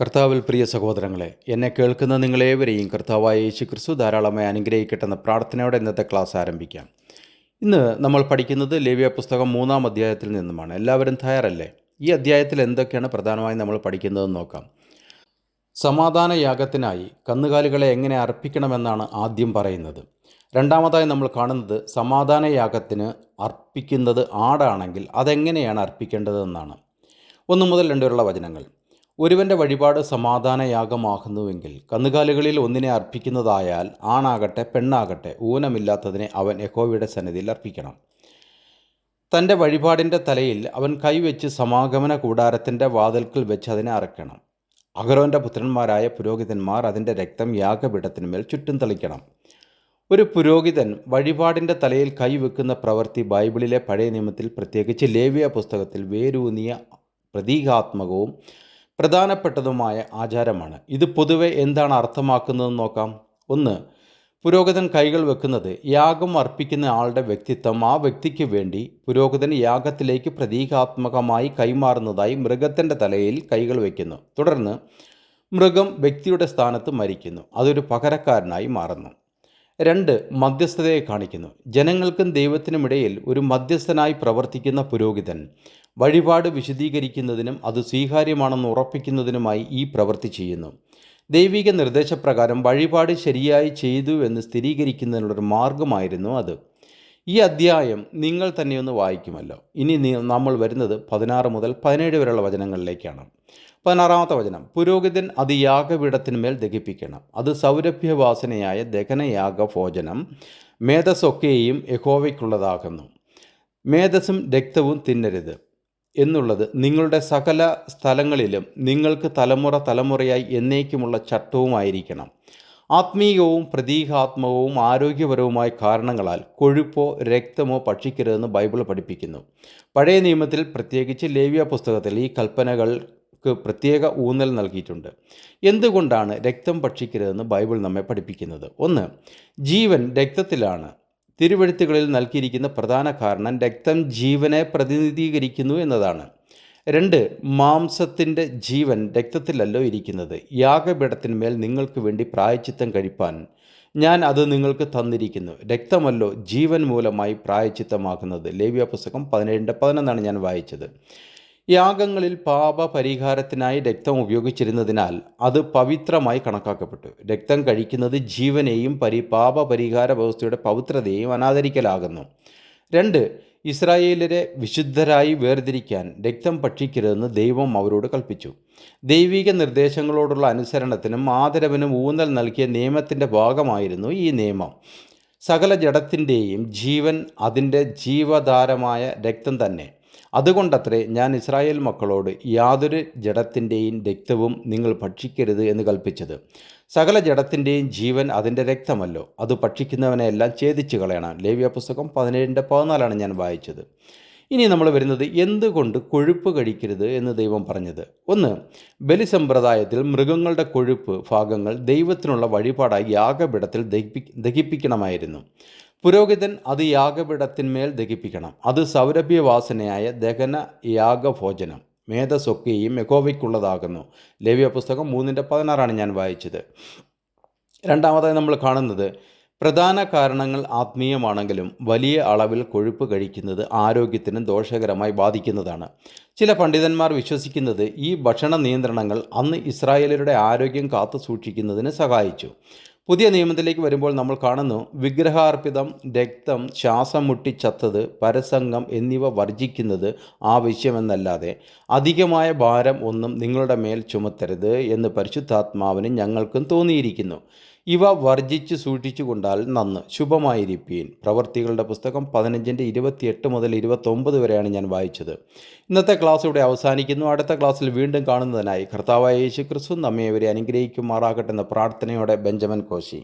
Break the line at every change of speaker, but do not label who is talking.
കർത്താവിൽ പ്രിയ സഹോദരങ്ങളെ എന്നെ കേൾക്കുന്ന നിങ്ങളേവരെയും കർത്താവായ യേശു ക്രിസ്തു ധാരാളമായി അനുഗ്രഹിക്കട്ടെന്ന പ്രാർത്ഥനയോടെ ഇന്നത്തെ ക്ലാസ് ആരംഭിക്കാം. ഇന്ന് നമ്മൾ പഠിക്കുന്നത് ലേവ്യ പുസ്തകം മൂന്നാം അധ്യായത്തിൽ നിന്നുമാണ്. എല്ലാവരും തയ്യാറല്ലേ? ഈ അധ്യായത്തിൽ എന്തൊക്കെയാണ് പ്രധാനമായും നമ്മൾ പഠിക്കുന്നതെന്ന് നോക്കാം. സമാധാന യാഗത്തിനായി കന്നുകാലികളെ എങ്ങനെ അർപ്പിക്കണമെന്നാണ് ആദ്യം പറയുന്നത്. രണ്ടാമതായി നമ്മൾ കാണുന്നത് സമാധാന യാഗത്തിന് അർപ്പിക്കുന്നത് ആടാണെങ്കിൽ അതെങ്ങനെയാണ് അർപ്പിക്കേണ്ടതെന്നാണ്. ഒന്ന് മുതൽ രണ്ട് വരെയുള്ള വചനങ്ങൾ. ഒരുവന്റെ വഴിപാട് സമാധാനയാഗമാകുന്നുവെങ്കിൽ കന്നുകാലികളിൽ ഒന്നിനെ അർപ്പിക്കുന്നതായാൽ ആണാകട്ടെ പെണ്ണാകട്ടെ ഊനമില്ലാത്തതിനെ അവൻ യഹോവയുടെ സന്നിധിയിൽ അർപ്പിക്കണം. തന്റെ വഴിപാടിന്റെ തലയിൽ അവൻ കൈവച്ച് സമാഗമന കൂടാരത്തിന്റെ വാതിൽക്കൽ വെച്ച് അതിനെ അറക്കണം അഹരോന്റെ പുത്രന്മാരായ പുരോഹിതന്മാർ അതിന്റെ രക്തം യാഗപീഠത്തിനുമേൽ ചുറ്റും തളിക്കണം. ഒരു പുരോഹിതൻ വഴിപാടിന്റെ തലയിൽ കൈവെക്കുന്ന പ്രവൃത്തി ബൈബിളിലെ പഴയ നിയമത്തിൽ പ്രത്യേകിച്ച് ലേവ്യ പുസ്തകത്തിൽ വേരൂന്നിയ പ്രതീകാത്മകവും പ്രധാനപ്പെട്ടതുമായ ആചാരമാണ്. ഇത് പൊതുവെ എന്താണ് അർത്ഥമാക്കുന്നതെന്ന് നോക്കാം. ഒന്ന് പുരോഹിതൻ കൈകൾ വെക്കുന്നത് യാഗം അർപ്പിക്കുന്ന ആളുടെ വ്യക്തിത്വം. ആ വ്യക്തിക്ക് വേണ്ടി പുരോഹിതൻ യാഗത്തിലേക്ക് പ്രതീകാത്മകമായി കൈമാറുന്നതായി മൃഗത്തിന്റെ തലയിൽ കൈകൾ വയ്ക്കുന്നു തുടർന്ന് മൃഗം വ്യക്തിയുടെ സ്ഥാനത്ത് മരിക്കുന്നു. അതൊരു പകരക്കാരനായി മാറുന്നു. രണ്ട് മധ്യസ്ഥതയെ കാണിക്കുന്നു. ജനങ്ങൾക്കും ദൈവത്തിനുമിടയിൽ ഒരു മധ്യസ്ഥനായി പ്രവർത്തിക്കുന്ന പുരോഹിതൻ വഴിപാട് വിശദീകരിക്കുന്നതിനും അത് സ്വീകാര്യമാണെന്ന് ഉറപ്പിക്കുന്നതിനുമായി ഈ പ്രവൃത്തി ചെയ്യുന്നു. ദൈവിക നിർദ്ദേശപ്രകാരം വഴിപാട് ശരിയായി ചെയ്തു എന്ന് സ്ഥിരീകരിക്കുന്നതിനുള്ളൊരു മാർഗമായിരുന്നു അത്. ഈ അധ്യായം നിങ്ങൾ തന്നെ ഒന്ന് വായിക്കുമല്ലോ. ഇനി നമ്മൾ വരുന്നത് പതിനാറ് മുതൽ പതിനേഴ് വരെയുള്ള വചനങ്ങളിലേക്കാണ്. പതിനാറാമത്തെ വചനം. പുരോഹിതൻ അത് യാഗപീഠത്തിന്മേൽ ദഹിപ്പിക്കണം. അത് സൗരഭ്യവാസനയായ ദഹനയാഗ ഭോജനം മേധസ്സൊക്കെയും യഹോവയ്ക്കുള്ളതാകുന്നു. മേധസ്സും രക്തവും തിന്നരുത് എന്നുള്ളത് നിങ്ങളുടെ സകല സ്ഥലങ്ങളിലും നിങ്ങൾക്ക് തലമുറ തലമുറയായി എന്നേക്കുമുള്ള ചട്ടവുമായിരിക്കണം. ആത്മീയവും പ്രതീകാത്മകവും ആരോഗ്യപരവുമായ കാരണങ്ങളാൽ കൊഴുപ്പോ രക്തമോ ഭക്ഷിക്കരുതെന്ന് ബൈബിൾ പഠിപ്പിക്കുന്നു. പഴയ നിയമത്തിൽ പ്രത്യേകിച്ച് ലേവ്യ പുസ്തകത്തിൽ ഈ കൽപ്പനകൾക്ക് പ്രത്യേക ഊന്നൽ നൽകിയിട്ടുണ്ട്. എന്തുകൊണ്ടാണ് രക്തം ഭക്ഷിക്കരുതെന്ന് ബൈബിൾ നമ്മെ പഠിപ്പിക്കുന്നത്? ഒന്ന് ജീവൻ രക്തത്തിലാണ്. തിരുവഴുത്തുകളിൽ നൽകിയിരിക്കുന്ന പ്രധാന കാരണം രക്തം ജീവനെ പ്രതിനിധീകരിക്കുന്നു എന്നതാണ്. രണ്ട് മാംസത്തിന്റെ ജീവൻ രക്തത്തിലല്ലോ ഇരിക്കുന്നത്. യാഗപീഠത്തിന്മേൽ നിങ്ങൾക്ക് വേണ്ടി പ്രായച്ചിത്തം കഴിപ്പാൻ ഞാൻ അത് നിങ്ങൾക്ക് തന്നിരിക്കുന്നു. രക്തമല്ലോ ജീവൻ മൂലമായി പ്രായച്ചിത്തമാക്കുന്നത് ലേവ്യ പുസ്തകം പതിനേഴിന്റെ പതിനൊന്നാണ് ഞാൻ വായിച്ചത്. യാഗങ്ങളിൽ പാപപരിഹാരത്തിനായി രക്തം ഉപയോഗിച്ചിരുന്നതിനാൽ അത് പവിത്രമായി കണക്കാക്കപ്പെട്ടു. രക്തം കഴിക്കുന്നത് ജീവനെയും പരി പാപ പരിഹാര വ്യവസ്ഥയുടെ പവിത്രതയെയും അനാദരിക്കലാകുന്നു. രണ്ട് ഇസ്രായേലരെ വിശുദ്ധരായി വേർതിരിക്കാൻ രക്തം ഭക്ഷിക്കരുതെന്ന് ദൈവം അവരോട് കൽപ്പിച്ചു. ദൈവിക നിർദ്ദേശങ്ങളോടുള്ള അനുസരണത്തിനും ആദരവിനും ഊന്നൽ നൽകിയ നിയമത്തിന്റെ ഭാഗമായിരുന്നു ഈ നിയമം. സകല ജഡത്തിന്റെയും ജീവൻ അതിന്റെ ജീവധാരമായ രക്തം തന്നെ. അതുകൊണ്ടത്രേ ഞാൻ ഇസ്രായേൽ മക്കളോട് യാതൊരു ജഡത്തിന്റെയും രക്തവും നിങ്ങൾ ഭക്ഷിക്കരുത് എന്ന് കൽപ്പിച്ചത്. സകല ജഡത്തിന്റെയും ജീവൻ അതിന്റെ രക്തമല്ലോ. അത് ഭക്ഷിക്കുന്നവനെയെല്ലാം ഛേദിച്ചു കളയണം. ലേവ്യ പുസ്തകം പതിനേഴിന്റെ പതിനാലാണ് ഞാൻ വായിച്ചത്. ഇനി നമ്മൾ വരുന്നത് എന്തുകൊണ്ട് കൊഴുപ്പ് കഴിക്കരുത് എന്ന് ദൈവം പറഞ്ഞത്? ഒന്ന് ബലിസമ്പ്രദായത്തിൽ മൃഗങ്ങളുടെ കൊഴുപ്പ് ഭാഗങ്ങൾ ദൈവത്തിനുള്ള വഴിപാടായി യാഗപീഠത്തിൽ ദഹിപ്പി ദഹിപ്പിക്കണമായിരുന്നു. പുരോഹിതൻ അത് യാഗപീഠത്തിന്മേൽ ദഹിപ്പിക്കണം. അത് സൗരഭ്യവാസനയായ ദഹന യാഗഭോജനം. മേധസ്സൊക്കെയും യഹോവയ്ക്കുള്ളതാകുന്നു. ലവ്യ പുസ്തകം മൂന്നിന്റെ പതിനാറാണ് ഞാൻ വായിച്ചത്. രണ്ടാമതായി നമ്മൾ കാണുന്നത് പ്രധാന കാരണങ്ങൾ ആത്മീയമാണെങ്കിലും വലിയ അളവിൽ കൊഴുപ്പ് കഴിക്കുന്നത് ആരോഗ്യത്തിന് ദോഷകരമായി ബാധിക്കുന്നതാണ്. ചില പണ്ഡിതന്മാർ വിശ്വസിക്കുന്നത് ഈ ഭക്ഷണ നിയന്ത്രണങ്ങൾ അന്ന് ഇസ്രായേലരുടെ ആരോഗ്യം കാത്തു സൂക്ഷിക്കുന്നതിന് സഹായിച്ചു. പുതിയ നിയമത്തിലേക്ക് വരുമ്പോൾ നമ്മൾ കാണുന്നു വിഗ്രഹാർപ്പിതം രക്തം ശ്വാസം മുട്ടിച്ചത്തത് പരസംഗം എന്നിവ വർജിക്കുന്നത് ആവശ്യമെന്നല്ലാതെ അധികമായ ഭാരം ഒന്നും നിങ്ങളുടെ മേൽ ചുമത്തരുത് എന്ന് പരിശുദ്ധാത്മാവിന് ഞങ്ങൾക്കും തോന്നിയിരിക്കുന്നു. ഇവ വർജിച്ച് സൂക്ഷിച്ചു കൊണ്ടാൽ നന്ന്. ശുഭമായിരിപ്പീൻ. പ്രവർത്തികളുടെ പുസ്തകം പതിനഞ്ചിന്റെ ഇരുപത്തിയെട്ട് മുതൽ ഇരുപത്തൊമ്പത് വരെയാണ് ഞാൻ വായിച്ചത്. ഇന്നത്തെ ക്ലാസ് ഇവിടെ അവസാനിക്കുന്നു. അടുത്ത ക്ലാസ്സിൽ വീണ്ടും കാണുന്നതിനായി കർത്താവായ യേശു ക്രിസ്തു നമ്മെ ഇവരെ അനുഗ്രഹിക്കുമാറാകട്ടെ എന്ന പ്രാർത്ഥനയോടെ ബെഞ്ചമിൻ കോശി.